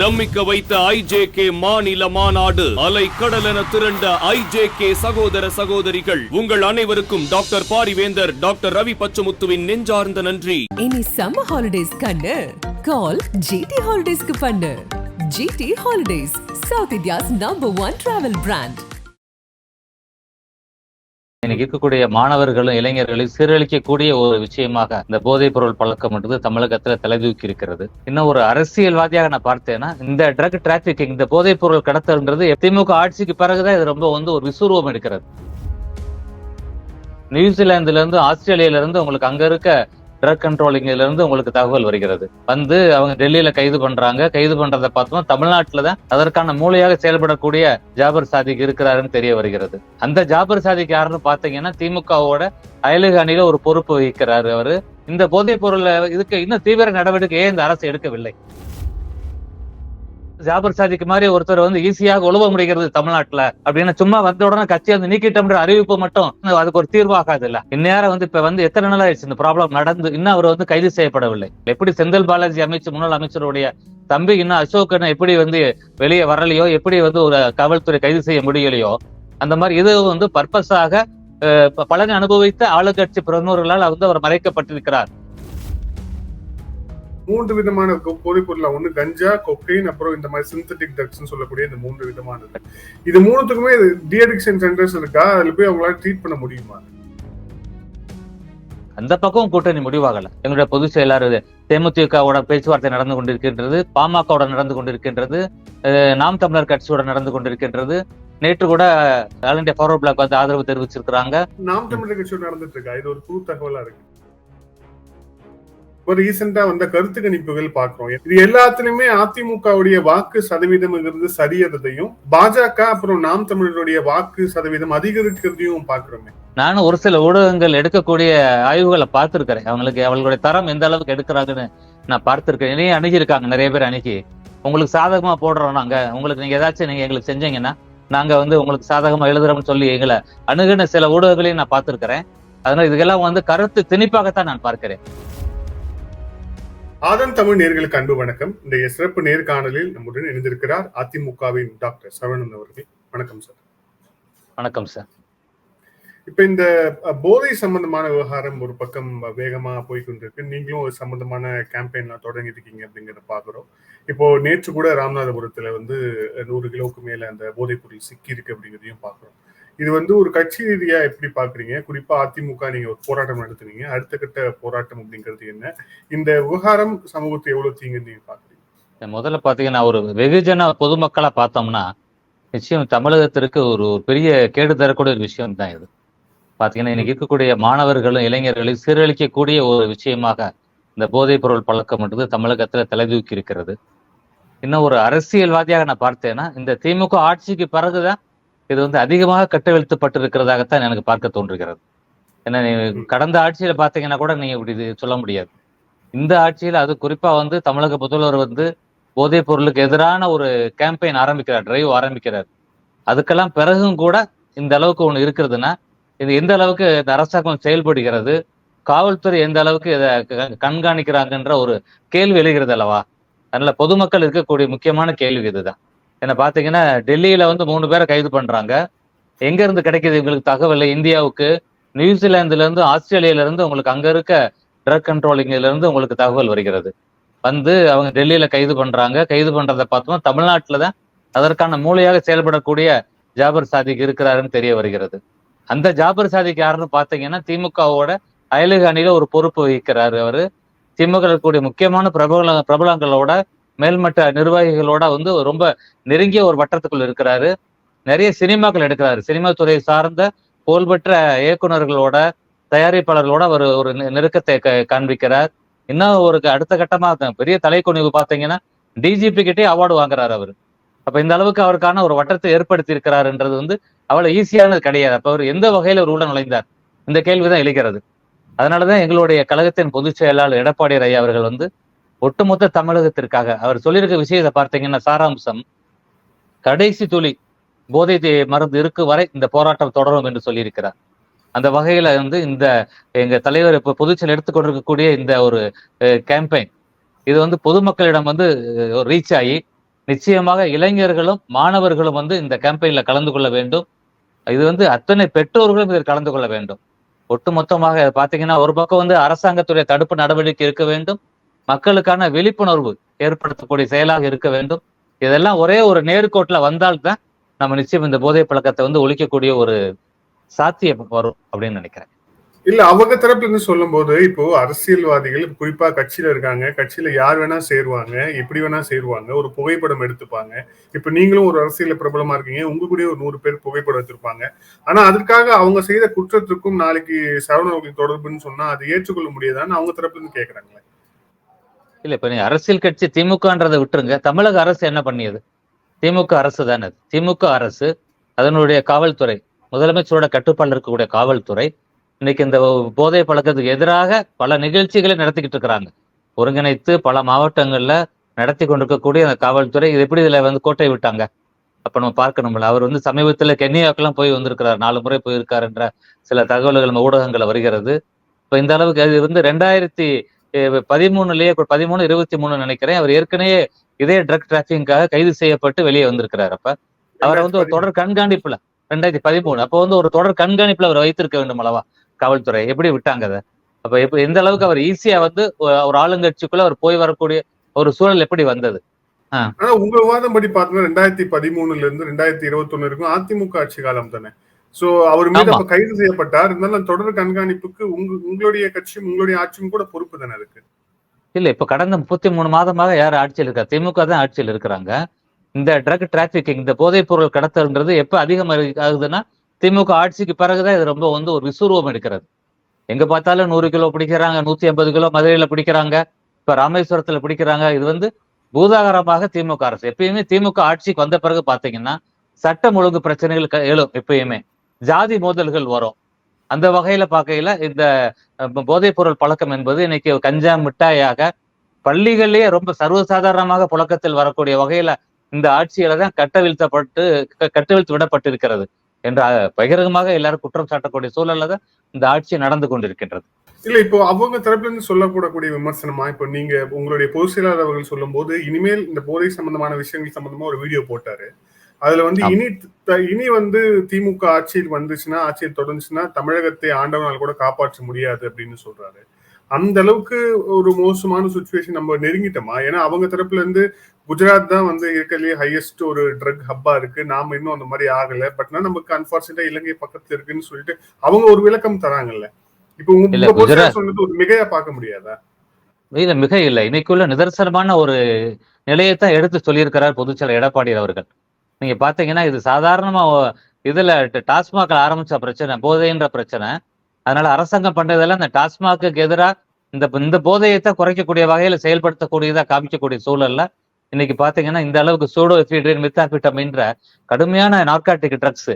தம்மிக்க வைத்த ஐஜேகே மாநில மாநாடு அலை கடலென திரண்ட ஐஜேகே சகோதர சகோதரிகள் உங்கள் அனைவருக்கும் டாக்டர் பாரிவேந்தர் டாக்டர் ரவி பச்சமுத்துவின் நெஞ்சார்ந்த நன்றி. இனி சம்மர் ஹாலிடேஸ் கண்ணு. கால் ஜிடி ஹாலிடேஸ்க்கு பண்ணு. GT holidays south India's number one travel brand இன்னைக்கு இருக்கக்கூடிய மாணவர்களும் இளைஞர்களும் சீரழிக்கக்கூடிய ஒரு விஷயமாக இந்த போதைப் பொருள் பழக்கம் என்பது தமிழகத்துல தலைதூக்கி இருக்கிறது. இன்னும் ஒரு அரசியல்வாதியாக நான் பார்த்தேன்னா இந்த ட்ரக் டிராபிக்கிங் இந்த போதைப் பொருள் கடத்தல்ன்றது திமுக ஆட்சிக்கு பிறகுதான் இது ரொம்ப வந்து ஒரு விசுருவம் எடுக்கிறது. நியூசிலாந்துல இருந்து ஆஸ்திரேலியால இருந்து உங்களுக்கு அங்க இருக்க ட்ரக் கண்ட்ரோலிங்ல இருந்து உங்களுக்கு தகவல் வருகிறது. வந்து அவங்க டெல்லியில கைது பண்றாங்க. கைது பண்றதை பார்த்தோம் தமிழ்நாட்டுல தான் அதற்கான மூளையாக செயல்படக்கூடிய ஜாபர் சாதிக் இருக்கிறாருன்னு தெரிய வருகிறது. அந்த ஜாபர் சாதிக் யாருன்னு பாத்தீங்கன்னா திமுகவோட அயலக அணியில ஒரு பொறுப்பு வகிக்கிறாரு அவரு. இந்த போதைப் பொருள் இதுக்கு இன்னும் தீவிர நடவடிக்கை இந்த அரசு எடுக்கவில்லை? ஜாபர் சாதிக்கு மாதிரி ஒருத்தர் வந்து ஈஸியாக உழவ முடிகிறது தமிழ்நாட்டுல அப்படின்னு சும்மா வந்த உடனே கட்சி வந்து நீக்கிட்டோம்ன்ற அறிவிப்பு மட்டும் அதுக்கு ஒரு தீர்வாகாது இல்ல இந்நேரம் வந்து இப்ப வந்து எத்தனை நாள் ஆயிடுச்சு இந்த ப்ராப்ளம் நடந்து இன்னும் அவர் வந்து கைது செய்யப்படவில்லை. எப்படி செந்தில் பாலாஜி அமைச்சர் முன்னாள் அமைச்சருடைய தம்பி இன்னும் அசோக்கன் எப்படி வந்து வெளியே வரலையோ எப்படி வந்து ஒரு காவல்துறை கைது செய்ய முடியலையோ அந்த மாதிரி இது வந்து பர்பஸாக பலனை அனுபவித்த ஆளுங்கட்சி பிரமுகர்களால் வந்து அவர் மறைக்கப்பட்டிருக்கிறார். மூன்று விதமான போதைப் பொருளா ஒண்ணு கஞ்சா கொக்கைன் அப்புறம் இந்த மாதிரி சிந்தட்டிக் ட்ரக்ஸ் சொல்லக்கூடிய இந்த மூன்று விதமானது. இது மூணுத்துக்குமே டிஅடிக்ஷன் சென்டர்ஸ் இருக்கா? அதுல போய் அவங்களால ட்ரீட் பண்ண முடியுமா? அந்த பக்கம் கூட்டணி முடிவாகல. எங்களுடைய பொதுச் செயலாளர் தேமுதிகவோட பேச்சுவார்த்தை நடந்து கொண்டிருக்கின்றது பாமகவோட நடந்து கொண்டிருக்கின்றது நாம் தமிழர் கட்சியோட நடந்து கொண்டிருக்கின்றது. நேற்று கூட ஆல் இந்தியா ஃபார்வர்ட் பிளாக் வந்து ஆதரவு தெரிவிச்சிருக்கிறாங்க. நாம் தமிழர் கட்சியோட நடந்துட்டு இருக்கா? இது ஒரு புது தகவலா இருக்கு. இப்போ ரீசெண்டா வந்த கருத்து கணிப்புகள் பாக்குறோம். இது எல்லாத்துலயுமே அதிமுகவுடைய வாக்கு சதவீதம்ங்கிறது சரியறதையும் பாஜக அப்புறம் நாம் தமிழருடைய வாக்கு சதவீதம் அதிகரிக்கிறதையும் பாக்குறோமே. நானும் ஒரு சில ஊடகங்கள் எடுக்கக்கூடிய ஆய்வுகளை பார்த்திருக்கிறேன். அவங்களுக்கு அவங்களுடைய தரம் எந்த அளவுக்கு எடுக்கிறாங்கன்னு நான் பார்த்திருக்கேன். என்னையும் அணுகியிருக்காங்க நிறைய பேர் அணுகி. உங்களுக்கு சாதகமா போடுறோம் நாங்க. உங்களுக்கு நீங்க ஏதாச்சும் நீங்க எங்களுக்கு செஞ்சீங்கன்னா நாங்க வந்து உங்களுக்கு சாதகமா எழுதுறோம்னு சொல்லி எங்களை அணுகின சில ஊடகங்களையும் நான் பார்த்திருக்கிறேன். அதனால இதுக்கெல்லாம் வந்து கருத்து திணிப்பாகத்தான் நான் பார்க்கிறேன். ஆதன் தமிழ் நேர்களுக்கு அன்பு வணக்கம். இந்த சிறப்பு நேர்காணலில் நம்முடன் இணைந்திருக்கிறார் அதிமுகவின் டாக்டர் சரவணன் அவர்கள். வணக்கம் சார். வணக்கம் சார். இப்ப இந்த போதை சம்பந்தமான விவகாரம் ஒரு பக்கம் வேகமா போய்கொண்டிருக்கு. நீங்களும் ஒரு சம்பந்தமான கேம்பெயின்லாம் தொடங்கி இருக்கீங்க அப்படிங்கறத பாக்குறோம். இப்போ நேற்று கூட ராமநாதபுரத்துல வந்து நூறு கிலோவுக்கு மேல அந்த போதைப் பொருள் சிக்கி இருக்கு அப்படிங்கிறதையும் பாக்குறோம். இது வந்து ஒரு கட்சி ரீதியா எப்படி பாக்குறீங்க? குறிப்பா அதிமுக நீங்க ஒரு போராட்டம் நடத்துனீங்க. அடுத்த கட்ட போராட்டம் அப்படிங்கிறது என்ன? இந்த விவகாரம் சமூகத்தை எவ்வளவு தீங்கு நீங்க பாக்குறீங்க? முதல்ல பாத்தீங்கன்னா ஒரு வெகுஜன பொதுமக்களா பார்த்தோம்னா நிச்சயம் தமிழகத்திற்கு ஒரு பெரிய கேடு தரக்கூடிய ஒரு விஷயம் தான் இது. பாத்தீங்கன்னா இன்னைக்கு இருக்கக்கூடிய மாணவர்களும் இளைஞர்களும் சீரழிக்கக்கூடிய ஒரு விஷயமாக இந்த போதைப் பொருள் பழக்கம் என்பது தமிழகத்துல தலைதூக்கி இருக்கிறது. இன்னும் ஒரு அரசியல்வாதியாக நான் பார்த்தேன்னா இந்த திமுக ஆட்சிக்கு பிறகுதான் இது வந்து அதிகமாக கட்டவிழ்த்துப்பட்டிருக்கிறதாகத்தான் எனக்கு பார்க்க தோன்றுகிறது. ஏன்னா நீ- கடந்த ஆட்சியில பாத்தீங்கன்னா கூட நீங்க இப்படி இது சொல்ல முடியாது. இந்த ஆட்சியில அது குறிப்பா வந்து தமிழக முதல்வர் வந்து போதைப் பொருளுக்கு எதிரான ஒரு கேம்பெயின் ஆரம்பிக்கிறார் டிரைவ் ஆரம்பிக்கிறார். அதுக்கெல்லாம் பிறகும் கூட இந்த அளவுக்கு ஒண்ணு இருக்கிறதுன்னா இது எந்த அளவுக்கு இந்த அரசாங்கம் செயல்படுகிறது காவல்துறை எந்த அளவுக்கு இதை கண்காணிக்கிறாங்கன்ற ஒரு கேள்வி எழுகிறது அல்லவா? அதனால பொதுமக்கள் இருக்கக்கூடிய முக்கியமான கேள்வி இதுதான். என்ன பாத்தீங்கன்னா டெல்லியில வந்து மூணு பேரை கைது பண்றாங்க. எங்க இருந்து கிடைக்குது இவங்களுக்கு தகவல்? இந்தியாவுக்கு. நியூசிலாந்துல இருந்து ஆஸ்திரேலியால இருந்து உங்களுக்கு அங்க இருக்க ட்ரக் கண்ட்ரோலிங்ல இருந்து உங்களுக்கு தகவல் வருகிறது. வந்து அவங்க டெல்லியில கைது பண்றாங்க. கைது பண்றதை பார்த்தோம்னா தமிழ்நாட்டில் தான் அதற்கான மூளையாக செயல்படக்கூடிய ஜாபர் சாதிக் இருக்கிறாருன்னு தெரிய வருகிறது. அந்த ஜாபர் சாதிக் யாருன்னு பாத்தீங்கன்னா திமுகவோட அயலக அணியில ஒரு பொறுப்பு வகிக்கிறாரு அவரு. திமுக இருக்கக்கூடிய முக்கியமான பிரபல பிரபலங்களோட மேல்மட்ட நிர்வாகிகளோட வந்து ரொம்ப நெருங்கிய ஒரு வட்டத்துக்குள்ள இருக்கிறாரு. நிறைய சினிமாக்கள் எடுக்கிறாரு. சினிமா துறை சார்ந்த புகழ்பெற்ற இயக்குனர்களோட தயாரிப்பாளர்களோட அவர் ஒரு நெருக்கத்தை க- காண்பிக்கிறார். இன்னும் ஒரு அடுத்த கட்டமா பெரிய தலைக்குனிவு பார்த்தீங்கன்னா டிஜிபி கிட்டே அவார்டு வாங்குறாரு அவர். அப்ப இந்த அளவுக்கு அவருக்கான ஒரு வட்டத்தை ஏற்படுத்தி இருக்கிறாருன்றது வந்து அவ்வளவு ஈஸியானது கிடையாது. அப்ப அவர் எந்த வகையில ஒரு உள்ள நுழைந்தார்? இந்த கேள்விதான் எழுகிறது. அதனாலதான் எங்களுடைய கழகத்தின் பொதுச் செயலாளர் எடப்பாடி ஐயா அவர்கள் வந்து ஒட்டுமொத்த தமிழகத்திற்காக. அவர் சொல்லியிருக்க விஷயத்தை பார்த்தீங்கன்னா சாராம்சம் கடைசி துளி போதை தே- மருந்து இருக்கு வரை இந்த போராட்டம் தொடரும் என்று சொல்லியிருக்கிறார். அந்த வகையில வந்து இந்த எங்க தலைவர் இப்ப பொதுச்செயல் எடுத்துக்கொண்டிருக்கக்கூடிய இந்த ஒரு கேம்பெயின் இது வந்து பொதுமக்களிடம் வந்து ரீச் ஆகி நிச்சயமாக இளைஞர்களும் மாணவர்களும் வந்து இந்த கேம்பெயின்ல கலந்து கொள்ள வேண்டும். இது வந்து அத்தனை பெற்றோர்களும் இதில் கலந்து கொள்ள வேண்டும். ஒட்டுமொத்தமாக பாத்தீங்கன்னா ஒரு பக்கம் வந்து அரசாங்கத்துடைய தடுப்பு நடவடிக்கை இருக்க வேண்டும். மக்களுக்கான விழிப்புணர்வு ஏற்படுத்தக்கூடிய செயலாக இருக்க வேண்டும். இதெல்லாம் ஒரே ஒரு நேர்கோட்டில் வந்தால்தான் நம்ம நிச்சயம் இந்த போதை பழக்கத்தை வந்து ஒழிக்கக்கூடிய ஒரு சாத்தியம் வரும் அப்படின்னு நினைக்கிறேன். இல்ல அவங்க தரப்புல இருந்து சொல்லும் போது இப்போ அரசியல்வாதிகள் குறிப்பா கட்சியில இருக்காங்க. கட்சியில யார் வேணா சேருவாங்க எப்படி வேணா சேருவாங்க ஒரு புகைப்படம் எடுத்துப்பாங்க. இப்ப நீங்களும் ஒரு அரசியல பிரபலமா இருக்கீங்க உங்க கூட ஒரு நூறு பேர் புகைப்படம் எடுத்திருப்பாங்க. ஆனா அதற்காக அவங்க செய்த குற்றத்துக்கும் நாளைக்கு சரவணர்களுக்கு தொடர்புன்னு சொன்னா அது ஏற்றுக்கொள்ள முடியாதான்னு அவங்க தரப்புல இருந்து கேக்குறாங்களே. இல்ல இப்ப நீங்க அரசியல் கட்சி திமுகன்றதை விட்டுருங்க. தமிழக அரசு என்ன பண்ணியது? திமுக அரசு தானே. திமுக அரசு அதனுடைய காவல்துறை முதலமைச்சரோட கட்டுப்பாடு இருக்கக்கூடிய காவல்துறை இன்னைக்கு இந்த போதை பழக்கத்துக்கு எதிராக பல நிகழ்ச்சிகளை நடத்திக்கிட்டு இருக்கிறாங்க. ஒருங்கிணைத்து பல மாவட்டங்கள்ல நடத்தி கொண்டிருக்கக்கூடிய அந்த காவல்துறை இது எப்படி இதுல வந்து கோட்டை விட்டாங்க? அப்ப நம்ம பார்க்கணும்ல. அவர் வந்து சமீபத்துல கென்யாக்கெல்லாம் போய் வந்திருக்கிறார். நாலு முறை போயிருக்காருன்ற சில தகவல்கள் நம்ம ஊடகங்களை வருகிறது. இப்ப இந்த அளவுக்கு அது வந்து ரெண்டாயிரத்தி பதிமூணுலயே பதிமூணு இருபத்தி மூணு நினைக்கிறேன். அவர் ஏற்கனவே இதே ட்ரக் டிராபிங்காக கைது செய்யப்பட்டு வெளியே வந்திருக்கிறார் அப்ப. அவரை வந்து ஒரு தொடர் கண்காணிப்புல ரெண்டாயிரத்தி பதிமூணு. அப்போ வந்து ஒரு தொடர் கண்காணிப்புல அவர் வைத்திருக்க வேண்டும் அல்லவா? காவல்துறை. எப்படி விட்டாங்க அதை? அப்ப எப்ப எந்த அளவுக்கு அவர் ஈஸியா வந்து ஒரு ஆளுங்கட்சிக்குள்ள அவர் போய் வரக்கூடிய ஒரு சூழல் எப்படி வந்தது? ஆனா உங்க விவாதம் படி பார்த்தோம்னா ரெண்டாயிரத்தி பதிமூணுல இருந்து ரெண்டாயிரத்தி இருபத்தி ஒண்ணு வரைக்கும் அதிமுக ஆட்சி காலம் தானே. சோ அவர் மீது. அப்ப கைது செய்யப்பட்டார். இருந்தாலும் தொடர் கண்காணிப்புக்கு உங்க உங்களுடைய கட்சியும் உங்களுடைய ஆட்சியும் கூட பொறுப்பு தானே இருக்கு இல்ல இப்ப கடந்த முப்பத்தி மூணு மாதமாக யார் ஆட்சியில் இருக்கா? திமுக தான் ஆட்சியில் இருக்கிறாங்க. இந்த ட்ரக் டிராபிக்கிங் இந்த போதைப் பொருள் கடத்தல்ன்றது எப்ப அதிகம் ஆகுதுன்னா திமுக ஆட்சிக்கு பிறகுதான் இது ரொம்ப வந்து ஒரு விசுரூபம் எடுக்கிறது. எங்க பார்த்தாலும் நூறு கிலோ பிடிக்கிறாங்க நூத்தி ஐம்பது கிலோ மதுரையில பிடிக்கிறாங்க இப்ப ராமேஸ்வரத்துல பிடிக்கிறாங்க. இது வந்து பூதாகரமாக திமுக அரசு. எப்பயுமே திமுக ஆட்சிக்கு வந்த பிறகு பாத்தீங்கன்னா சட்டம் ஒழுங்கு பிரச்சனைகள் எழும் எப்பயுமே. ஜாதி மோதல்கள் வரும். அந்த வகையில பார்க்கையில இந்த போதைப் பொருள் பழக்கம் என்பது இன்னைக்கு கஞ்சா மிட்டாயாக பள்ளிகளிலேயே ரொம்ப சர்வசாதாரணமாக புழக்கத்தில் வரக்கூடிய வகையில இந்த ஆட்சியில தான் கட்டவிழ்த்தப்பட்டு கட்டவிழ்த்து விடப்பட்டிருக்கிறது என்று பகிரகமாக பகிரங்கமாக எல்லாரும் குற்றம் சாட்டக்கூடிய சூழல்ல தான் இந்த ஆட்சி நடந்து கொண்டிருக்கின்றது. இல்ல இப்போ அவங்க தரப்புல இருந்து சொல்லக்கூடக்கூடிய விமர்சனமா இப்போ நீங்க உங்களுடைய பொது செயலாளர் அவர்கள் சொல்லும் போது இனிமேல் இந்த போதை சம்பந்தமான விஷயங்கள் சம்பந்தமா ஒரு வீடியோ போட்டாரு. அதுல வந்து. இனி இனி வந்து திமுக ஆட்சியில் வந்துச்சுன்னா ஆட்சியில் தொடர்ந்துச்சுன்னா தமிழகத்தை ஆண்டவனால் கூட காப்பாற்ற முடியாது அப்படின்னு சொல்றாரு. அந்த அளவுக்கு ஒரு மோசமான சுச்சுவேஷன் நம்ம நெருங்கிட்டோமா? ஏன்னா அவங்க தரப்புல இருந்து குஜராத் தான் வந்து இருக்கிறதுலே ஹையஸ்ட் ஒரு ட்ரக் ஹப்பா இருக்கு. நாம இன்னும் அந்த மாதிரி ஆகல. பட் நமக்கு அன்பார்ச்சுனேட்டா இலங்கை பக்கத்துல இருக்குன்னு சொல்லிட்டு அவங்க ஒரு விளக்கம் தராங்கல்ல. இப்போ உங்க சொன்னது ஒரு மிகையா பார்க்க முடியாதா? இல்ல மிக இல்லை. இன்னைக்குள்ள நிதர்சனமான ஒரு நிலையத்தான் எடுத்து சொல்லியிருக்கிறார் பொதுச்செயலர் எடப்பாடி அவர்கள். நீங்க பாத்தீங்கன்னா இது சாதாரணமா இதுல ட- ஆரம்பிச்ச பிரச்சனை போதைன்ற பிரச்சனை. அதனால அரசாங்கம் பண்றதெல்லாம் இந்த டாஸ்மாக்கு எதிராக இந்த இந்த போதையத்தை குறைக்கக்கூடிய வகையில செயல்படுத்தக்கூடியதா காமிக்கக்கூடிய சூழல்ல இன்னைக்கு பாத்தீங்கன்னா இந்த அளவுக்கு சூடோ எஃபிட்ரின் மித்தாபிட்டமின்ற கடுமையான நார்காட்டிக் ட்ரக்ஸ்.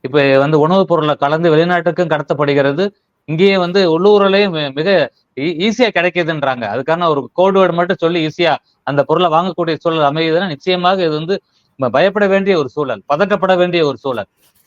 இப்ப வந்து உணவுப் பொருளை கலந்து வெளிநாட்டுக்கும் கடத்தப்படுகிறது. இங்கேயே வந்து உள்ளூர்லயும் மிக ஈஸியா கிடைக்குதுன்றாங்க. அதுக்கான ஒரு கோட் வேர்டு மட்டும் சொல்லி ஈஸியா அந்த பொருளை வாங்கக்கூடிய சூழல் அமையுதுன்னா நிச்சயமாக இது வந்து பயப்பட வேண்டிய ஒரு சூழல் பதட்டப்பட வேண்டிய ஒரு சூழல்.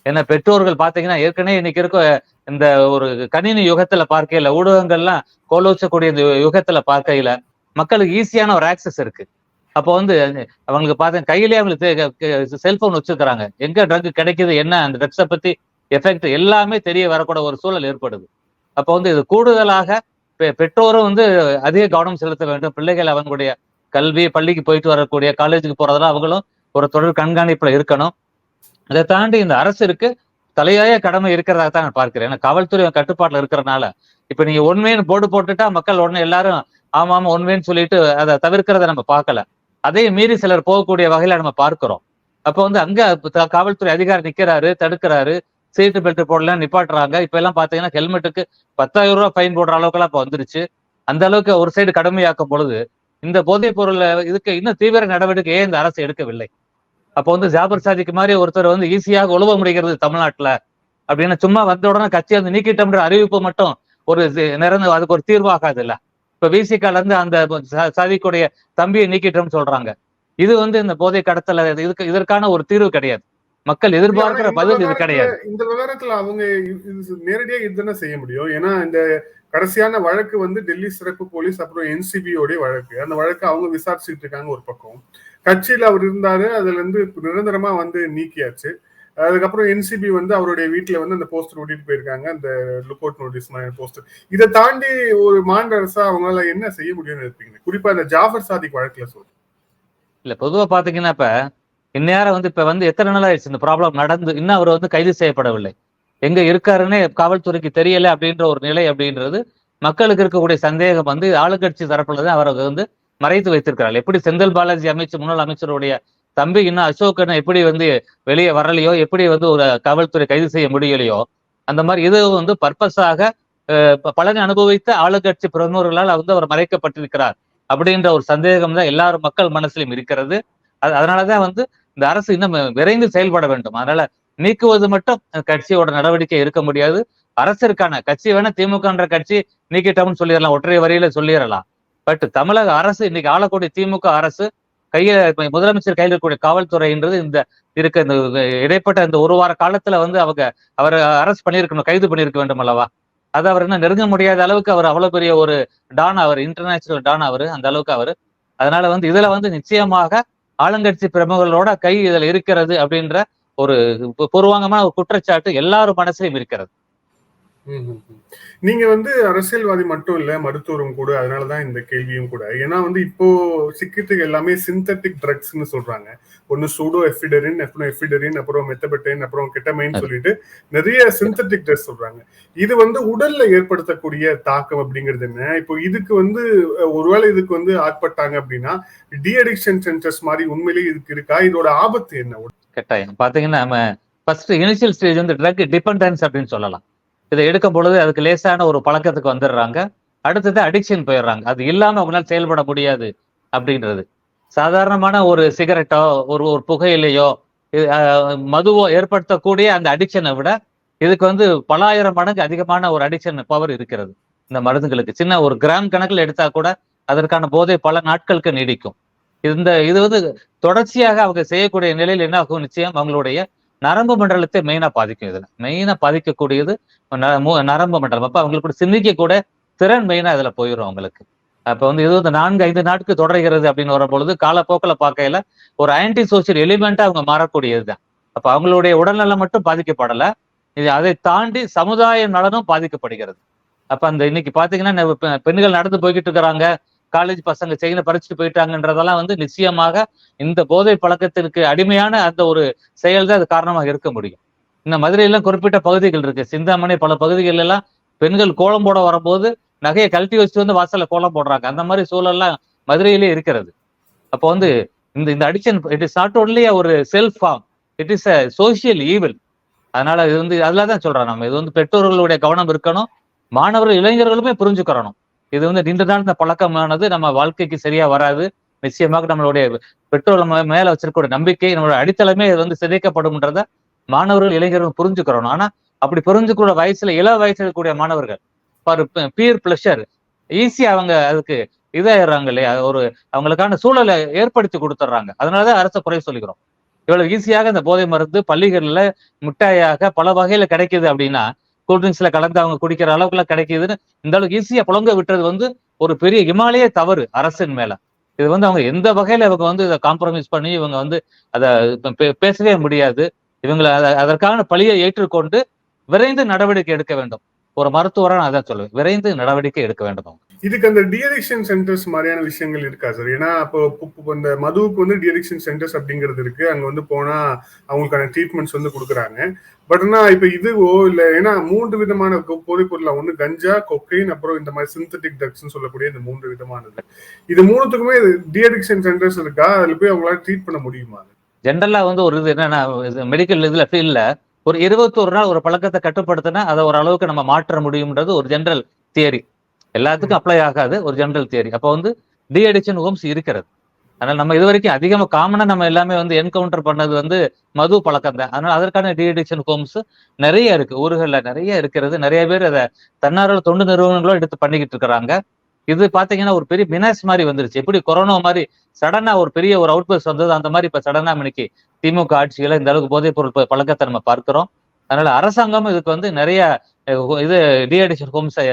ஏன்னா பெற்றோர்கள் பாத்தீங்கன்னா ஏற்கனவே இன்னைக்கு இருக்க இந்த ஒரு கணினி யுகத்துல பார்க்கையில ஊடகங்கள்லாம் கோலோச்சக்கூடிய இந்த யுகத்துல பார்க்கையில மக்களுக்கு ஈஸியான ஒரு ஆக்சஸ் இருக்கு. அப்போ வந்து அவங்களுக்கு பார்த்தா கையிலேயே அவங்களுக்கு செல்போன் வச்சிருக்கிறாங்க. எங்க ட்ரக் கிடைக்குது என்ன அந்த ட்ரக்ஸை பத்தி எஃபெக்ட் எல்லாமே தெரிய வரக்கூட ஒரு சூழல் ஏற்படுது. அப்போ வந்து இது கூடுதலாக பெ- பெற்றோரும் வந்து அதிக கவனம் செலுத்த வேண்டும். பிள்ளைகள் அவங்களுடைய கல்வி பள்ளிக்கு போயிட்டு வரக்கூடிய காலேஜுக்கு போறதெல்லாம் அவங்களும் ஒரு தொடர் கண்காணிப்புல இருக்கணும். அதை தாண்டி இந்த அரசிற்கு தலையாய கடமை இருக்கிறதா தான் நான் பார்க்கிறேன். ஏன்னா காவல்துறை கட்டுப்பாட்டுல இருக்கிறனால இப்ப நீங்க ஒன்வேன்னு போர்டு போட்டுட்டா மக்கள் உடனே எல்லாரும் ஆமா ஆமா ஒன்மைன்னு சொல்லிட்டு அதை தவிர்க்கிறத நம்ம பார்க்கல. அதே மீறி சிலர் போகக்கூடிய வகையில நம்ம பார்க்கிறோம். அப்ப வந்து அங்க த- காவல்துறை அதிகாரி நிக்கிறாரு தடுக்கிறாரு. சீட்டு பெல்ட் போடல நிப்பாட்டுறாங்க. இப்ப எல்லாம் பாத்தீங்கன்னா ஹெல்மெட்டுக்கு பத்தாயிரம் ரூபாய் ஃபைன் போடுற அளவுக்குலாம் இப்ப வந்துருச்சு. அந்த அளவுக்கு ஒரு சைடு கடுமையாக்கும் பொழுது இந்த போதைப் பொருள் இதுக்கு இன்னும் தீவிர நடவடிக்கை ஏன் இந்த அரசு எடுக்கவில்லை? அப்போ வந்து ஜாபர் சாதிக்கு மாதிரி ஒருத்தர் வந்து ஈஸியாக உழவ முடிகிறது தமிழ்நாட்டுல. அப்படின்னு சும்மா வந்த உடனே கட்சி வந்து நீக்கிட்டோம்ன்ற அறிவிப்பு மட்டும் ஒரு நிறந்த அதுக்கு ஒரு தீர்வாகாது இல்ல இப்ப விசிகால இருந்து அந்த சாதிக்குடைய தம்பியை நீக்கிட்டோம்னு சொல்றாங்க. இது வந்து இந்த போதை கடத்தல இதுக்கு இதற்கான ஒரு தீர்வு கிடையாது. மக்கள் எதிர்பார்க்கிற பதில் இது கிடையாது. இந்த விவகாரத்துல அவங்க நேரடியா இதுதானே செய்ய முடியும். ஏன்னா இந்த கடைசியான வழக்கு வந்து டெல்லி சிறப்பு போலீஸ் அப்புறம் உடைய வழக்கு. அந்த வழக்கு அவங்க விசாரிச்சுட்டு இருக்காங்க ஒரு பக்கம். கட்சியில அவர் இருந்தாரு அதுல இருந்து நிரந்தரமா வந்து நீக்கியாச்சு. அதுக்கப்புறம் என்சிபி வந்து அவருடைய வீட்டுல வந்து அந்த போஸ்டர் ஓட்டிட்டு போயிருக்காங்க அந்த லுக் நோட்டீஸ் மாதிரி போஸ்டர் இதை தாண்டி ஒரு மாநில அரசா அவங்களால என்ன செய்ய முடியும்னு இருப்பீங்க குறிப்பா இந்த ஜாஃபர் சாதிக் வழக்குல சொல்றேன் இல்ல பொதுவா பாத்தீங்கன்னா இப்ப இந்நேரம் வந்து இப்ப வந்து எத்தனை நாள் ஆயிடுச்சு இந்த ப்ராப்ளம் நடந்து இன்னும் அவர் வந்து கைது செய்யப்படவில்லை. எங்க இருக்காருன்னே காவல்துறைக்கு தெரியல அப்படின்ற ஒரு நிலை அப்படின்றது மக்களுக்கு இருக்கக்கூடிய சந்தேகம் வந்து ஆளுங்கட்சி தரப்புல தான் அவரை வந்து மறைத்து வைத்திருக்கிறார் எப்படி செந்தில் பாலாஜி அமைச்சர் முன்னாள் அமைச்சருடைய தம்பி இன்னும் அசோகனை எப்படி வந்து வெளியே வரலையோ எப்படி வந்து ஒரு காவல்துறை கைது செய்ய முடியலையோ அந்த மாதிரி இது வந்து பர்பஸாக பலனை அனுபவித்த ஆளுங்கட்சி பிரமுகர்களால் வந்து அவர் மறைக்கப்பட்டிருக்கிறார் அப்படின்ற ஒரு சந்தேகம் தான் எல்லாரும் மக்கள் மனசிலும் இருக்கிறது. அது அதனாலதான் வந்து இந்த அரசு இன்னும் விரைந்து செயல்பட வேண்டும். அதனால நீக்குவது மட்டும் கட்சியோட நடவடிக்கை இருக்க முடியாது. அரசிற்கான கட்சி வேணா திமுகன்ற கட்சி நீக்கிட்டோம்னு சொல்லிடலாம். ஒற்றை வரியில சொல்லிடலாம். பட் தமிழக அரசு இன்னைக்கு ஆளக்கூடிய திமுக அரசு கையில முதலமைச்சர் கையில் இருக்கக்கூடிய காவல்துறைன்றது இந்த இருக்க இந்த இடைப்பட்ட இந்த ஒரு வார காலத்துல வந்து அவங்க அவர் அரசு பண்ணியிருக்கணும் கைது பண்ணியிருக்க வேண்டும் அல்லவா? அது அவர் என்ன நெருங்க முடியாத அளவுக்கு அவர் அவ்வளவு பெரிய ஒரு டான் அவர் இன்டர்நேஷனல் டான் அவர் அந்த அளவுக்கு அவர். அதனால வந்து இதுல வந்து நிச்சயமாக ஆளுங்கட்சி பிரமுகர்களோட கை இதுல இருக்கிறது அப்படின்ற ஒரு பூர்வாங்கமான ஒரு குற்றச்சாட்டு எல்லாரும் மனசுலையும் இருக்கிறது. நீங்க வந்து அரசியல்வாதி மட்டும் இல்ல மருத்துவரும் கூட அதனாலதான் இந்த கேள்வியும் கூட. ஏன்னா வந்து இப்போ சிக்கிட்டு எல்லாமே சிந்தட்டிக் ட்ரக்ஸ்னு சொல்றாங்க. ஒன்னு சூடோ எஃபிடரின் அப்புறம் எஃபிடரின் அப்புறம் மெத்தபெட்டைன் அப்புறம் கெட்டமைன் சொல்லிட்டு நிறைய சிந்தட்டிக் ட்ரக்ஸ் சொல்றாங்க. இது வந்து உடல்ல ஏற்படுத்தக்கூடிய தாக்கம் அப்படிங்கிறது என்ன? இப்போ இதுக்கு வந்து ஒருவேளை இதுக்கு வந்து ஆட்பட்டாங்க அப்படின்னா டி அடிக்ஷன் சென்டர்ஸ் மாதிரி உண்மையிலேயே இதுக்கு இருக்கா? இதோட ஆபத்து என்ன? கட்டாயம். பாத்தீங்கன்னா நம்ம ஃபர்ஸ்ட் இனிஷியல் ஸ்டேஜ் வந்து ட்ரக் டிபெண்டன்ஸ் அப்படின்னு சொல்லலாம். இதை எடுக்கும் பொழுது அதுக்கு லேசான ஒரு பழக்கத்துக்கு வந்துடுறாங்க. அடுத்தது அடிக்ஷன் போயிடுறாங்க. அது இல்லாம அவங்களால செயல்பட முடியாது அப்படின்றது. சாதாரணமான ஒரு சிகரெட்டோ ஒரு ஒரு புகையிலையோ மதுவோ ஏற்படுத்தக்கூடிய அந்த அடிக்ஷனை விட இதுக்கு வந்து பலாயிரம் மடங்கு அதிகமான ஒரு அடிக்ஷன் பவர் இருக்கிறது. இந்த மருந்துகளுக்கு. சின்ன ஒரு கிராம் கணக்கில் எடுத்தா கூட அதற்கான போதை பல நாட்களுக்கு நீடிக்கும். இந்த இது வந்து தொடர்ச்சியாக அவங்க செய்யக்கூடிய நிலையில் என்ன ஆகும் நிச்சயம்? அவங்களுடைய நரம்பு மண்டலத்தை மெயினா பாதிக்கும் இதுல. மெயினா பாதிக்கக்கூடியது நரம்பு மண்டலம். அப்ப அவங்களுக்கு சிந்திக்க கூட திறன் மெயினா இதுல போயிடும் அவங்களுக்கு. அப்ப வந்து இது வந்து நான்கு ஐந்து நாட்கள் தொடர்கிறது அப்படின்னு வரும்பொழுது காலப்போக்கில் பார்க்கையில ஒரு ஆன்டி சோசியல் எலிமெண்டா அவங்க மாறக்கூடியதுதான் அப்ப அவங்களுடைய உடல்நலம் மட்டும் பாதிக்கப்படல. இது அதை தாண்டி சமுதாய நலனும் பாதிக்கப்படுகிறது. அப்ப அந்த இன்னைக்கு பாத்தீங்கன்னா பெண்கள் நடந்து போய்கிட்டு இருக்கிறாங்க. காலேஜ் பசங்க செயினை பறிச்சுட்டு போயிட்டாங்கன்றதெல்லாம் வந்து நிச்சயமாக இந்த போதை பழக்கத்திற்கு அடிமையான அந்த ஒரு செயல் தான் அது காரணமாக இருக்க முடியும். இந்த மதுரையெல்லாம் குறிப்பிட்ட பகுதிகள் இருக்கு. சிந்தாமணி பல பகுதிகள் எல்லாம் பெண்கள் கோலம் போட வரும்போது நகையை கழட்டி வச்சுட்டு வந்து வாசல்ல கோலம் போடுறாங்க. அந்த மாதிரி சூழல்லாம் மதுரையிலே இருக்கிறது. அப்போ வந்து இந்த இந்த addiction it is not only ஒரு self form it is a social evil அதனால இது வந்து அதுலதான் சொல்றேன் நம்ம. இது வந்து பெற்றோர்களுடைய கவனம் இருக்கணும். மாணவர்கள் இளைஞர்களுமே புரிஞ்சுக்கிறணும். இது வந்து நீண்ட இந்த பழக்கமானது நம்ம வாழ்க்கைக்கு சரியா வராது. நிச்சயமாக நம்மளுடைய பெற்றோர் மேல வச்சிருக்கிற நம்பிக்கை நம்மளோட அடித்தளமே இது வந்து சிதைக்கப்படும்ன்றத மாணவர்கள் இளைஞர்கள் புரிஞ்சுக்கிறோம் ஆனா அப்படி புரிஞ்சுக்கூட வயசுல இள வயசுல இருக்கக்கூடிய மாணவர்கள் ஃபார் பியர் பிளஷர் ஈஸியா அவங்க அதுக்கு இதாயிடுறாங்க இல்லையா? ஒரு அவங்களுக்கான சூழலை ஏற்படுத்தி கொடுத்துட்றாங்க. அதனாலதான் அரசு குறை சொல்லிக்கிறோம். இவ்வளவு ஈஸியாக இந்த போதை மருந்து பள்ளிகள்ல மிட்டாயாக பல வகையில கிடைக்குது அப்படின்னா கூல்ட்ரிங்க்ஸ்ல கலந்து அவங்க குடிக்கிற அளவுக்குலாம் கிடைக்குதுன்னு இந்த அளவுக்கு ஈஸியா புழங்க விட்டுறது வந்து ஒரு பெரிய இமாலய தவறு அரசின் மேல. இது வந்து அவங்க எந்த வகையில இவங்க வந்து இதை காம்ப்ரமைஸ் பண்ணி இவங்க வந்து அதை பேசவே முடியாது. இவங்களை அதற்கான பழியை ஏற்றுக்கொண்டு விரைந்து நடவடிக்கை எடுக்க வேண்டும். ஒரு மருத்துவராக நான் அதான் சொல்லுவேன். விரைந்து நடவடிக்கை எடுக்க வேண்டும் இதுக்கு அந்த டிஅடிக்ஷன் சென்டர்ஸ் மாதிரியான விஷயங்கள் இருக்கா சார் ஏன்னா இப்போ இந்த மதுவுக்கு வந்து டிஅடிக்ஷன் சென்டர்ஸ் அப்படிங்கிறது இருக்கு. அங்க வந்து போனா அவங்களுக்கான ட்ரீட்மெண்ட்ஸ் வந்து கொடுக்குறாங்க. பட் ஆனா இப்ப இதுவோ இல்ல. ஏன்னா மூன்று விதமான போதைப் பொருள் ஒண்ணு கஞ்சா கொக்கைன் அப்புறம் இந்த மாதிரி சிந்தட்டிக் ட்ரக்ஸ் சொல்லக்கூடிய இந்த மூன்று விதமானது. இது மூணுத்துக்குமே டிஅடிக்ஷன் சென்டர்ஸ் இருக்கா? அதுல போய் அவங்களால ட்ரீட் பண்ண முடியுமா? ஜென்ரலா வந்து ஒரு இது என்னன்னா மெடிக்கல் இதுல ஃபீல்ட்ல ஒரு இருபத்தொரு நாள் ஒரு பழக்கத்தை கட்டுப்படுத்தினா அதை ஒரு அளவுக்கு நம்ம மாற்ற முடியும்ன்றது ஒரு ஜென்ரல் தியரி எல்லாத்துக்கும் அப்ளை ஆகாது ஒரு ஜென்ரல் தியரி அப்போ வந்து டி அடிக்ஷன் ஹோம்ஸ் இருக்கிறது. அதனால நம்ம இது வரைக்கும் அதிகமாக காமனா நம்ம எல்லாமே வந்து என்கவுண்டர் பண்ணது வந்து மது பழக்கம் தான். அதனால அதற்கான டி ஹோம்ஸ் நிறைய இருக்கு. ஊர்களில் நிறைய இருக்கிறது. நிறைய பேர் அதை தன்னார்வல தொண்டு நிறுவனங்களும் எடுத்து பண்ணிக்கிட்டு இருக்கிறாங்க. இது பாத்தீங்கன்னா ஒரு பெரிய மினாஸ் மாதிரி வந்துருச்சு. எப்படி கொரோனா மாதிரி சடனா ஒரு பெரிய ஒரு அவுட் பஸ் வந்தது? அந்த மாதிரி இப்ப சடனா இன்னைக்கு திமுக ஆட்சிகளை இந்த அளவுக்கு போதைப் பொருள் பழக்கத்தை நம்ம பார்க்கிறோம். அதனால அரசாங்கம் இதுக்கு வந்து நிறைய இது டிஎடிஷன் ஹோம்ஸை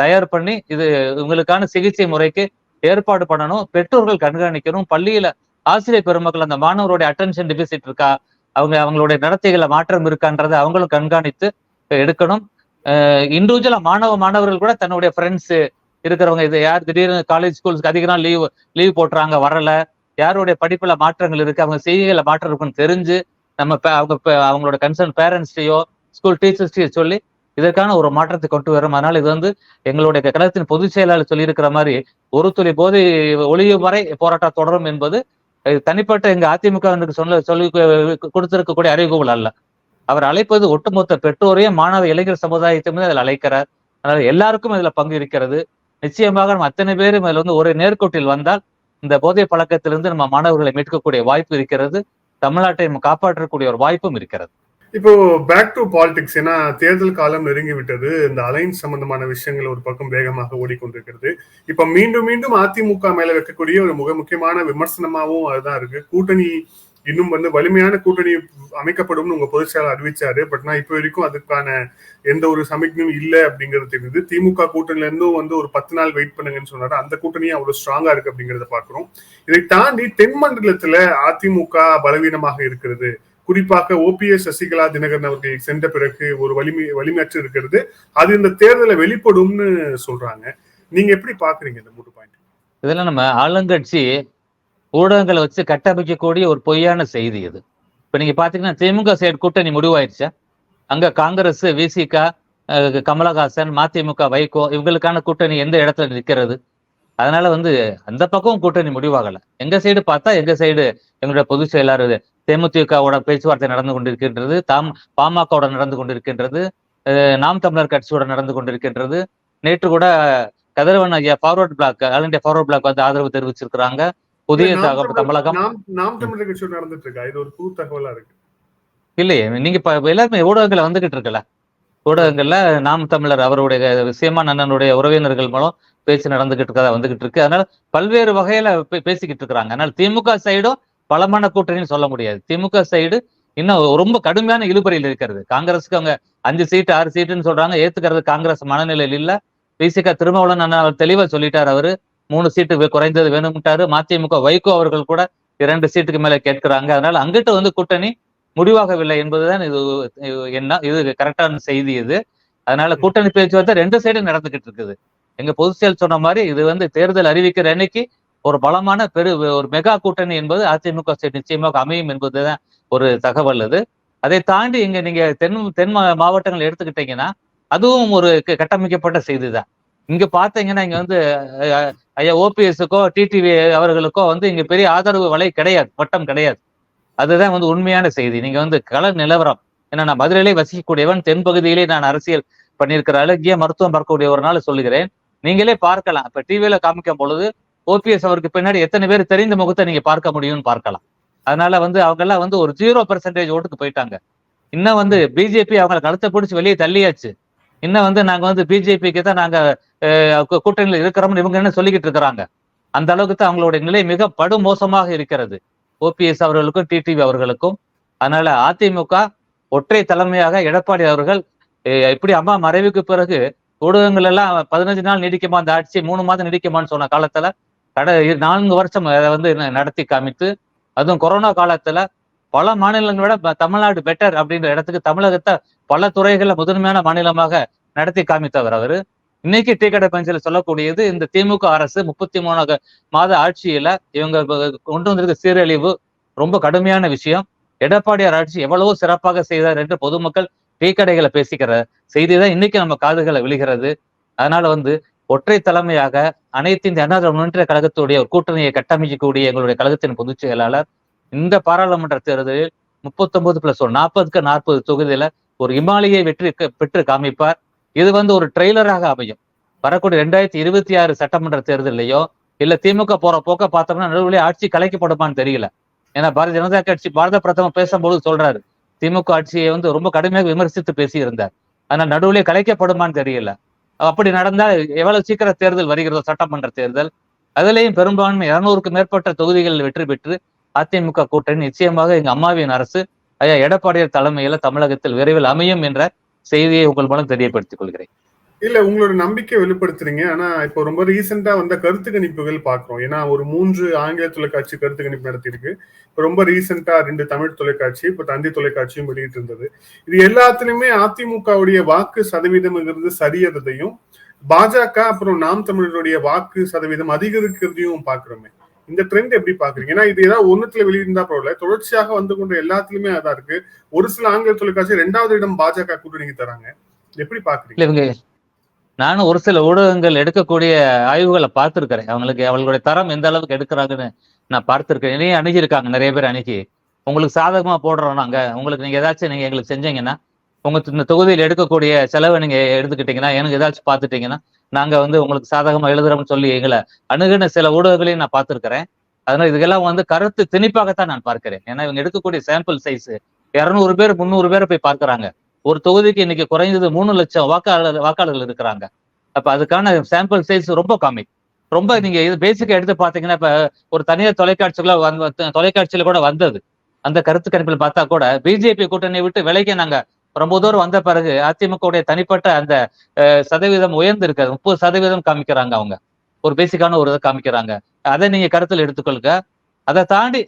தயார் பண்ணி இது உங்களுக்கான சிகிச்சை முறைக்கு ஏற்பாடு பண்ணணும். பெற்றோர்கள் கண்காணிக்கணும். பள்ளியில ஆசிரியர் பெருமக்கள் அந்த மாணவருடைய அட்டென்ஷன் டெபிசிட் இருக்கா? அவங்க அவங்களுடைய நடத்தைகளை மாற்றம் இருக்கான்றதை அவங்களும் கண்காணித்து எடுக்கணும். இண்டிவிஜுவலா மாணவ மாணவர்கள் கூட தன்னுடைய ஃப்ரெண்ட்ஸ் இருக்கிறவங்க இது யார் திடீர்னு காலேஜ் ஸ்கூல்ஸ்க்கு அதிக நாள் லீவ் லீவ் போட்டுறாங்க வரல. யாருடைய படிப்புல மாற்றங்கள் இருக்கு? அவங்க செய்கையில மாற்றம் இருக்குன்னு தெரிஞ்சு நம்ம அவங்க அவங்களோட கன்சர்ன் பேரண்ட்ஸ்டையோ ஸ்கூல் டீச்சர்ஸ்டையோ சொல்லி இதற்கான ஒரு மாற்றத்தை கொண்டு வரும். அதனால இது வந்து எங்களுடைய கழகத்தின் பொதுச் செயலாளர் சொல்லியிருக்கிற மாதிரி ஒரு துளி போதை ஒளியும் வரை போராட்டம் தொடரும் என்பது தனிப்பட்ட எங்க அதிமுக சொல்ல சொல்லி கொடுத்திருக்கக்கூடிய அறிவிப்புகள் அல்ல. அவர் அழைப்பது ஒட்டுமொத்த பெற்றோரையும் மாணவ இளைஞர் சமுதாயத்தையும் அதில் அழைக்கிறார். அதனால எல்லாருக்கும் இதுல பங்கு இருக்கிறது. நிச்சயமாக நம்ம அத்தனை பேரும் இதுல வந்து ஒரு நேர்கோட்டில் வந்தால் இந்த போதை பழக்கத்திலிருந்து நம்ம மாணவர்களை மீட்கக்கூடிய வாய்ப்பு இருக்கிறது. தமிழ்நாட்டை நம்ம காப்பாற்றக்கூடிய ஒரு வாய்ப்பும் இருக்கிறது. இப்போ பேக் டு பாலிடிக்ஸ் ஏன்னா தேர்தல் காலம் நெருங்கி விட்டது இந்த அலைன்ஸ் சம்பந்தமான விஷயங்கள் ஒரு பக்கம் வேகமாக ஓடிக்கொண்டிருக்கிறது. இப்ப மீண்டும் மீண்டும் அதிமுக மேல வைக்கக்கூடிய ஒரு மிக முக்கியமான விமர்சனமாவும் அதுதான் இருக்கு. கூட்டணி இன்னும் வந்து வலிமையான கூட்டணி அமைக்கப்படும்னு உங்க பொதுச் அறிவிச்சாரு. பட் நான் இப்போ வரைக்கும் அதுக்கான எந்த ஒரு சமிக்ஞும் இல்லை அப்படிங்கிறது தெரியுது. திமுக கூட்டணில இருந்தும் வந்து ஒரு பத்து நாள் வெயிட் பண்ணுங்கன்னு சொன்னாரு. அந்த கூட்டணியும் அவ்வளவு ஸ்ட்ராங்கா இருக்கு அப்படிங்கறத பாக்குறோம் இதை தாண்டி தென் மண்டலத்துல அதிமுக பலவீனமாக இருக்கிறது. குறிப்பாக ஓபிஎஸ் சசிகலா தினகரன் அவர்கள் சென்ற பிறகு ஒரு வலிமை வலிமையற்று இருக்கிறது. அது இந்த தேர்தலை வெளிப்படும்னு சொல்றாங்க. நீங்க எப்படி பாக்குறீங்க இந்த மூணு பாயிண்ட்? இதெல்லாம் நம்ம ஆளுங்கட்சி ஊடகங்களை வச்சு கட்டமைக்கக்கூடிய ஒரு பொய்யான செய்தி இது. இப்ப நீங்க பாத்தீங்கன்னா திமுக சைடு கூட்டணி முடிவாயிருச்சா? அங்க காங்கிரஸ் விசிகா கமலஹாசன் மதிமுக வைகோ இவங்களுக்கான கூட்டணி எந்த இடத்துல நிற்கிறது? அதனால வந்து அந்த பக்கம் கூட்டணி முடிவாகல. எங்க சைடு பார்த்தா எங்க சைடு எங்களுடைய பொதுச் செயலாளர் தேமுதிகவோட பேச்சுவார்த்தை நடந்து கொண்டிருக்கின்றது தாம் பாமகவோட நடந்து கொண்டிருக்கின்றது நாம் தமிழர் கட்சியோட நடந்து கொண்டிருக்கின்றது. நேற்று கூட கதிரவன் ஐயா forward black All India Forward black வந்து ஆதரவு தெரிவிச்சிருக்கிறாங்க. புதிய தமிழகம். நாம் தமிழர் கட்சியோட நடந்துட்டு இருக்கா? இது ஒரு புது தகவலா இருக்கு. இல்லையே நீங்க எல்லாருமே ஊடகங்கள்ல வந்துகிட்டு இருக்கல. ஊடகங்கள்ல நாம் தமிழர் அவருடைய சீமான் அண்ணனுடைய உறவினர்கள் மூலம் பேச்சு நடந்துகிட்டு இருக்கதா வந்துகிட்டு இருக்கு. அதனால பல்வேறு வகையில பேசிக்கிட்டு இருக்கிறாங்க. அதனால திமுக சைடும் பலமான கூட்டணின்னு சொல்ல முடியாது. திமுக சைடு இன்னும் ரொம்ப கடுமையான இழுபறியில் இருக்கிறது. காங்கிரஸுக்கு அவங்க அஞ்சு சீட்டு ஆறு சீட்டுன்னு சொல்றாங்க. ஏத்துக்கிறது காங்கிரஸ் மனநிலையில் இல்ல. பிசிக திருமாவளவன் அண்ணா அவர் தெளிவா சொல்லிட்டார் அவரு. மூணு சீட்டு குறைந்தது வேணும்ட்டாரு. மதிமுக வைகோ அவர்கள் கூட இரண்டு சீட்டுக்கு மேல கேட்கிறாங்க. அதனால அங்கிட்ட வந்து கூட்டணி முடிவாகவில்லை என்பதுதான் இது என்ன இது கரெக்டான செய்தி இது. அதனால கூட்டணி பேச்சுவார்த்தை ரெண்டு சைடும் நடந்துகிட்டு இருக்குது. எங்க பொதுச் செயல் சொன்ன மாதிரி இது வந்து தேர்தல் அறிவிக்கிற அன்னைக்கு ஒரு பலமான பெரு ஒரு மெகா கூட்டணி என்பது அதிமுக சைடு நிச்சயமாக அமையும் என்பதுதான் ஒரு தகவல் அது. அதை தாண்டி இங்க நீங்க தென் தென் மாவட்டங்கள் எடுத்துக்கிட்டீங்கன்னா அதுவும் ஒரு க- கட்டமைக்கப்பட்ட செய்தி தான் இங்க பாத்தீங்கன்னா இங்க வந்து ஐயா ஓபிஎஸ்க்கோ டிடிவி அவர்களுக்கோ வந்து இங்க பெரிய ஆதரவு வலை கிடையாது வட்டம் கிடையாது. அதுதான் வந்து உண்மையான செய்தி. நீங்க வந்து கள நிலவரம். ஏன்னா நான் மதுரையிலே வசிக்கக்கூடியவன் தென்பகுதியிலே நான் அரசியல் பண்ணியிருக்கிற அழகிய மருத்துவம் பார்க்கக்கூடிய ஒரு நாள் சொல்லுகிறேன். நீங்களே பார்க்கலாம். இப்ப டிவியில காமிக்கும் பொழுது ஓபிஎஸ் அவருக்கு பின்னாடி எத்தனை பேர் தெரிந்த முகத்தை நீங்க பார்க்க முடியும்னு பார்க்கலாம். அதனால வந்து அவங்க எல்லாம் வந்து ஒரு ஜீரோ பெர்சன்டேஜ் ஓட்டுக்கு போயிட்டாங்க. இன்னும் வந்து பிஜேபி அவங்களை கழுத்தை பிடிச்சி வெளியே தள்ளியாச்சு. இன்னும் வந்து நாங்க வந்து பிஜேபிக்கு தான் நாங்க கூட்டணியில் இருக்கிறோம்னு இவங்க என்ன சொல்லிக்கிட்டு இருக்கிறாங்க? அந்த அளவுக்கு தான் அவங்களுடைய நிலை மிக படுமோசமாக இருக்கிறது. ஓபிஎஸ் அவர்களுக்கும் டிடிவி அவர்களுக்கும். அதனால அதிமுக ஒற்றை தலைமையாக எடப்பாடி அவர்கள் இப்படி அம்மா மறைவுக்கு பிறகு ஊடகங்கள் எல்லாம் பதினஞ்சு நாள் நீடிக்குமா அந்த ஆட்சி மூணு மாதம் நீடிக்குமான்னு சொன்ன காலத்துல கட நான்கு வருஷம் அதை வந்து நடத்தி காமித்து அதுவும் கொரோனா காலத்துல பல மாநிலங்களை விட தமிழ்நாடு பெட்டர் அப்படின்ற இடத்துக்கு தமிழகத்தை பல துறைகளில் முதன்மையான மாநிலமாக நடத்தி காமித்தவர் அவரு. இன்னைக்கு டீ கடை பஞ்சில் சொல்லக்கூடியது இந்த திமுக அரசு முப்பத்தி மூணு மாத ஆட்சியில இவங்க கொண்டு வந்திருக்க சீரழிவு ரொம்ப கடுமையான விஷயம். எடப்பாடியார் ஆட்சி எவ்வளவோ சிறப்பாக செய்தார் என்று பொதுமக்கள் டீ கடைகளை பேசிக்கிற செய்தி தான் இன்னைக்கு நம்ம காதுகளை விழுகிறது. அதனால வந்து ஒற்றை தலைமையாக அனைத்து இந்த அண்ணா முன்னேற்ற கழகத்துடைய ஒரு கூட்டணியை கட்டமைக்கக்கூடிய எங்களுடைய கழகத்தின் பொதுச் செயலாளர் இந்த பாராளுமன்ற தேர்தலில் முப்பத்தொன்பது பிளஸ் ஒரு நாற்பதுக்கு நாற்பது தொகுதியில ஒரு இமாலயை வெற்றி க- பெற்று காமிப்பார். இது வந்து ஒரு ட்ரெய்லராக அமையும். வரக்கூடிய ரெண்டாயிரத்தி இருபத்தி ஆறு சட்டமன்ற தேர்தலையோ இல்ல திமுக போற போக்க பார்த்தோம்னா நடுவில் ஆட்சி கலைக்கப்படுமான்னு தெரியல. ஏன்னா பாரதிய ஜனதா கட்சி பாரத பிரதமர் பேசும்போது சொல்றாரு திமுக ஆட்சியை வந்து ரொம்ப கடுமையாக விமர்சித்து பேசியிருந்தார். ஆனா நடுவிலே கலைக்கப்படுமான்னு தெரியல. அப்படி நடந்தா எவ்வளவு சீக்கிரம் தேர்தல் வருகிறதோ சட்டமன்ற தேர்தல் அதுலேயும் பெரும்பான்மை இருநூறுக்கு மேற்பட்ட தொகுதிகளில் வெற்றி பெற்று அதிமுக கூட்டணி நிச்சயமாக எங்க அம்மாவின் அரசு ஐயா எடப்பாடியார் தலைமையில தமிழகத்தில் விரைவில் அமையும் என்ற செய்தியை உங்கள் மூலம் தெரியப்படுத்திக் கொள்கிறேன். இல்ல உங்களோட நம்பிக்கை வெளிப்படுத்துறீங்க. ஆனா இப்போ ரொம்ப ரீசெண்டா வந்த கருத்து கணிப்புகள் பாக்குறோம். ஏன்னா ஒரு மூன்று ஆங்கில தொலைக்காட்சி கருத்து கணிப்பு நடத்தியிருக்கு. இப்போ ரொம்ப ரீசெண்டா ரெண்டு தமிழ் தொலைக்காட்சி இப்போ தந்தி தொலைக்காட்சியும் வெளியிட்டு இருந்தது. இது எல்லாத்துலயுமே அதிமுகவுடைய வாக்கு சதவீதம்ங்கிறது சரியறதையும் பாஜக அப்புறம் நாம் தமிழருடைய வாக்கு சதவீதம் அதிகரிக்கிறதையும் பாக்குறோமே. இந்த ட்ரெண்ட் எப்படி பாக்குறீங்க? ஏன்னா இது ஏதாவது ஒண்ணுத்துல வெளியிருந்தா பரவாயில்ல. தொடர்ச்சியாக வந்து கொண்ட எல்லாத்துலயுமே அதான் இருக்கு. ஒரு சில ஆங்கில தொலைக்காட்சி ரெண்டாவது இடம் பாஜக கூட்டணிக்கு தராங்க. எப்படி பாக்குறீங்க? இவங்க நானும் ஒரு சில ஊடகங்கள் எடுக்கக்கூடிய ஆய்வுகளை பார்த்திருக்கிறேன். அவங்களுக்கு அவங்களுடைய தரம் எந்த அளவுக்கு எடுக்கிறாங்கன்னு நான் பார்த்திருக்கேன். என்னையும் அணுகியிருக்காங்க நிறைய பேர் அணுகி. உங்களுக்கு சாதகமா போடுறோம் நாங்க. உங்களுக்கு நீங்க ஏதாச்சும் நீங்க எங்களுக்கு செஞ்சீங்கன்னா உங்க இந்த தொகுதியில் எடுக்கக்கூடிய செலவை நீங்க எடுத்துக்கிட்டீங்கன்னா எனக்கு ஏதாச்சும் பார்த்துட்டீங்கன்னா நாங்க வந்து உங்களுக்கு சாதகமா எழுதுறோம்னு சொல்லி எங்களை அணுகின சில ஊடகங்களையும் நான் பார்த்திருக்கிறேன். அதனால இதுக்கெல்லாம் வந்து கருத்து திணிப்பாகத்தான் நான் பார்க்கிறேன். ஏன்னா இவங்க எடுக்கக்கூடிய சாம்பிள் சைஸ் இரநூறு பேர் முந்நூறு பேர் போய் பார்க்கறாங்க. ஒரு தொகுதிக்கு இன்னைக்கு குறைந்தது மூணு லட்சம் வாக்காளர் வாக்காளர்கள் இருக்கிறாங்க. அப்ப அதுக்கான சாம்பிள் சைஸ் ரொம்ப கம்மி. ரொம்ப நீங்க இது பேசிக்கா எடுத்து பாத்தீங்கன்னா இப்ப ஒரு தனியார் தொலைக்காட்சிகள வந்து தொலைக்காட்சியில கூட வந்தது. அந்த கருத்து கணிப்பில் பார்த்தா கூட பிஜேபி கூட்டணி விட்டு விலைக்கு நாங்க ரொம்ப தூரம் வந்த பிறகு அதிமுக தனிப்பட்ட அந்த சதவீதம் உயர்ந்து இருக்காது முப்பது சதவீதம் காமிக்கிறாங்க அவங்க. ஒரு பேசிக்கான ஒரு இதை காமிக்கிறாங்க. அதை நீங்க கருத்தில் எடுத்துக்கொள்க. அதை தாண்டி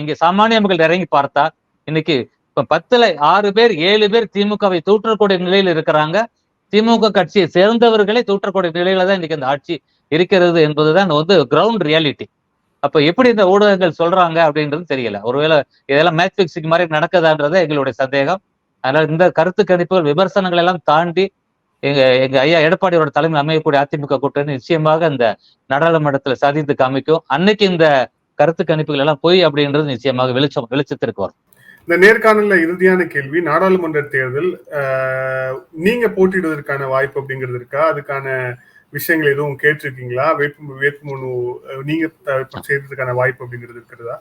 இங்க சாமானிய மக்கள் இறங்கி பார்த்தா இன்னைக்கு இப்ப பத்துல ஆறு பேர் ஏழு பேர் திமுகவை தூற்றக்கூடிய நிலையில் இருக்கிறாங்க. திமுக கட்சியை சேர்ந்தவர்களே தூற்றக்கூடிய நிலையில தான் இன்னைக்கு இந்த ஆட்சி இருக்கிறது என்பதுதான் வந்து கிரவுண்ட் ரியாலிட்டி அப்ப எப்படி இந்த ஊடகங்கள் சொல்றாங்க அப்படின்றது தெரியல. ஒருவேளை இதெல்லாம் மேட்ச் பிக்சிங் மாதிரி நடக்குதான்றது எங்களுடைய சந்தேகம். அதனால இந்த கருத்து கணிப்புகள் விமர்சனங்கள் எல்லாம் தாண்டி எங்க எங்க ஐயா எடப்பாடியோட தலைமையில் அமையக்கூடிய அதிமுக கூட்டணி நிச்சயமாக இந்த நாடாளுமன்றத்துல சாதித்து காமிக்கும். அன்னைக்கு இந்த கருத்து கணிப்புகள் எல்லாம் பொய் அப்படின்றது நிச்சயமாக வெளிச்சம் வெளிச்சத்திற்கு வரும். இந்த நேர்காணல்ல இறுதியான கேள்வி நாடாளுமன்ற தேர்தல் நீங்க போட்டியிடுவதற்கான வாய்ப்பு அப்படிங்கிறது இருக்கா? அதுக்கான விஷயங்கள் எதுவும் கேட்டிருக்கீங்களா? வேட்பு வேட்புமனு நீங்க செய்யறதுக்கான வாய்ப்பு அப்படிங்கிறது இருக்கிறதா?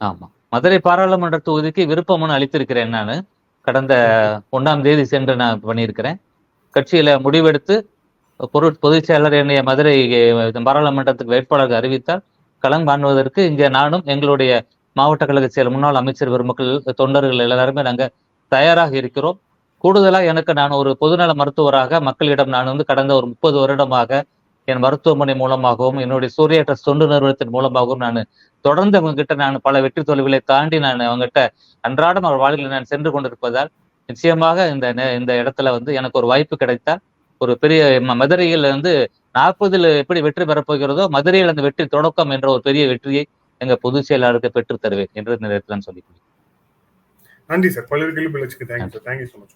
ஆமா. மதுரை பாராளுமன்ற தொகுதிக்கு விருப்ப மனு அளித்திருக்கிறேன் நான். கடந்த ஒன்றாம் தேதி சென்று நான் பண்ணியிருக்கிறேன். கட்சியில முடிவெடுத்து பொரு பொதுச் செயலர் என்னைய மதுரை பாராளுமன்றத்துக்கு வேட்பாளர்கள் அறிவித்தால் களம் காணுவதற்கு இங்கே நானும் எங்களுடைய மாவட்ட கழக செயலர் முன்னாள் அமைச்சர் பெருமக்கள் தொண்டர்கள் எல்லாருமே நாங்கள் தயாராக இருக்கிறோம். கூடுதலாக எனக்கு நான் ஒரு பொதுநல மருத்துவராக மக்களிடம் நான் வந்து கடந்த ஒரு முப்பது வருடமாக என் மருத்துவமனை மூலமாகவும் என்னுடைய சூரிய ட்ரஸ்ட் தொண்டு நிறுவனத்தின் மூலமாகவும் நான் தொடர்ந்து அவங்க கிட்ட நான் பல வெற்றி தோல்விகளை தாண்டி நான் அவங்ககிட்ட அன்றாடம் அவர் வாழ்வில் நான் சென்று கொண்டிருப்பதால் நிச்சயமாக இந்த இந்த இடத்துல வந்து எனக்கு ஒரு வாய்ப்பு கிடைத்தால் ஒரு பெரிய மதுரையில் வந்து நாற்பதில் எப்படி வெற்றி பெறப் போகிறதோ மதுரையில் அந்த வெற்றி தொடக்கம் என்ற ஒரு பெரிய வெற்றியை எங்க பொதுச் செயலாளருக்கு பெற்றுத் தருவேன் என்று இந்த நேரத்தில் நான் சொல்லிக் கொள்கிறேன். நன்றி சார். பல்வேறு கேள்வி thank you sir thank you so much